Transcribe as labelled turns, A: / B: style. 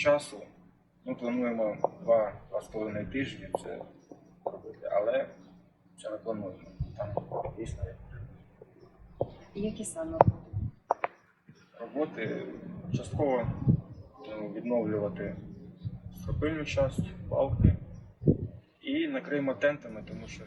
A: часу. Ми плануємо два-два з половиною тижні це робити, але це ми плануємо. Там дійсно є
B: Які саме
A: роботи частково е, відновлювати стропильну частину, балки і накриємо тентами, тому що